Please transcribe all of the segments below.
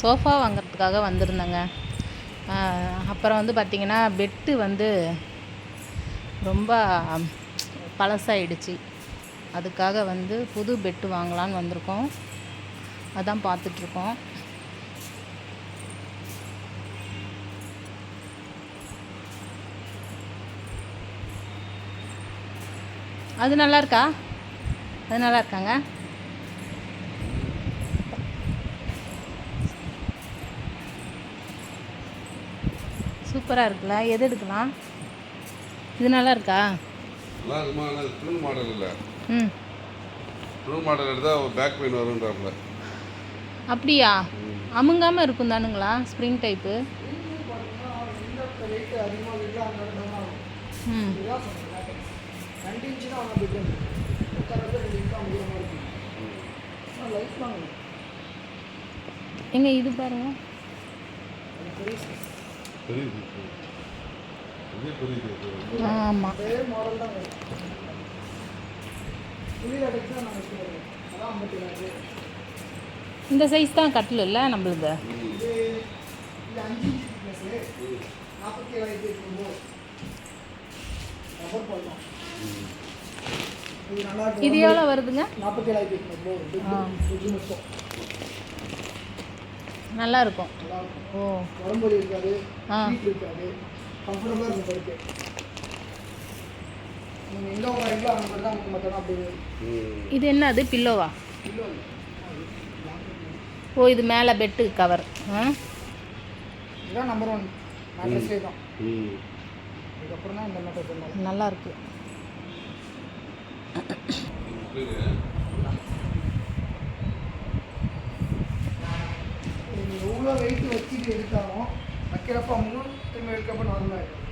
Sofa வாங்குறதுக்காக வந்திருந்தேங்க. அப்புறம் வந்து பார்த்திங்கன்னா பெட்டு வந்து ரொம்ப பழசாயிடுச்சு. அதுக்காக வந்து புது பெட்டு வாங்கலான்னு வந்திருக்கோம். அதான் பார்த்துட்ருக்கோம் அது நல்லா இருக்கா அது நல்லா இருக்காங்க சூப்பராக இருக்குல்ல? எது எடுக்கலாம்? இது நல்லா இருக்கா நல்லா இருக்குமா? ஆனால் ட்ரூ மாடல் இல்லை. ம். ட்ரூ மாடல் எடுத்தால் பேக் பெயின் வரும்ன்றாப்புல. அப்படியா? அமுங்காமல் இருக்கும் தானுங்களா? ஸ்ப்ரிங் டைப்பு ம். எங்க இது பாருங்க. ஆமாம் இந்த சைஸ் தான் கட்டில் இல்லை நம்மளுது இது எவ்வளோ வருதுங்க நல்லா இருக்கும். ஓ. உடம்புலி இருக்காது. ஹீட் இருக்காது கம்ஃபர்டபுளாக இருக்கும் படுக்க. நீங்கள் எங்கே உட்காரீங்களோ அங்கே மட்டும் தான் மட்டும் அப்படி. இது என்னது பில்லோவா ஓ இது மேலே பெட்டு கவர் ஆ? இதுதான் நம்பர் ஒன் மேட்ரஸ்லேயே தான். இதுக்கப்புறம் தான் இந்த மேட்ரஸ் நல்லா இருக்கு புரியுது. நீங்கள் எவ்வளோ வச்சுட்டு எடுத்தாலும் வைக்கிறப்ப அம்மும் திரும்ப எடுக்கிறப்ப நார்மலாக இருக்கும்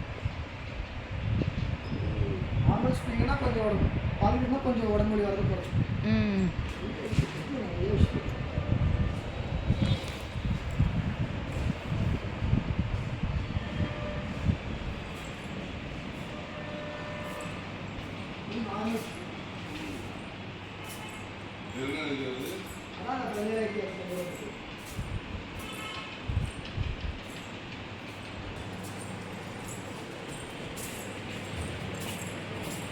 நார்மல் ஸ்ப்ரிங்னா கொஞ்சம் உடம்பு பாலினா கொஞ்சம் உடம்புலி வரது? குறைச்சி ம் நார்மல் இது என்ன இது வந்து? அதான் நான் பதினேழாயிரத்தி இரநூறு இருக்கு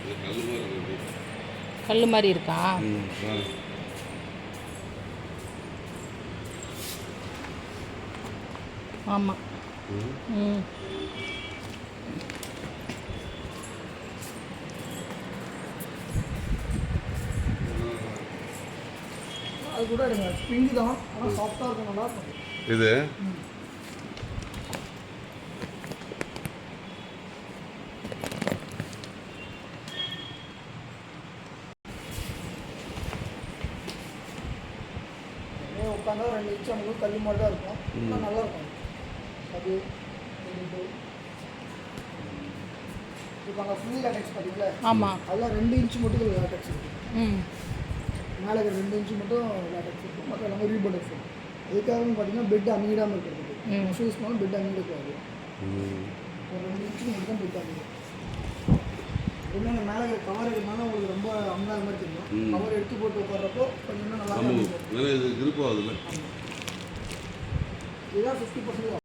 இது கல்லு மாதிரி இருக்குது. கல் மாதிரி இருக்கா. ஆமாம் ம். அது கூட எடுங்க. ஸ்ப்ரிங் தான் ஆனால் சாஃப்டாக இருக்கும் நல்லா இருக்கும். இது? உட்காந்தா ரெண்டு இன்ச்சு நமக்கு கல் மாதிரி தான் இருக்கும். ஆனால் நல்லா இருக்கும் அது இப்போ அங்கே ஃபுல் லேட்டெக்ஸ் பார்த்தீங்களா ஆமாம் அதில் ரெண்டு இன்ச்சு மட்டும் லேட்டெக்ஸ் இருக்குது ம். மேலே இருக்கிற ரெண்டு இன்ச்சு மட்டும் லேட்டெக்ஸ் இருக்கும் மற்ற எல்லாமே ரீபோடெக்ஸ் இருக்கும் அதுக்காகவும் பார்த்தீங்கன்னா பெட் அமிடாமல் இருக்கிறதுக்கு. பண்ணாலும் பெட் அமிடக்கூடாது. ரெண்டு இன்ச்சு மட்டும் தான் பெட் அமிடும் இன்னும் மேலே கவர் உங்களுக்கு ரொம்ப அமிடாத மாதிரி. கவர் எடுத்து போட்டு உட்கார்றப்போ கொஞ்சம் நல்லா இருக்கும். ஏன்னா இது ஆகுதுல்ல. இதுதான் ஃபிஃப்டி பர்சன்ட்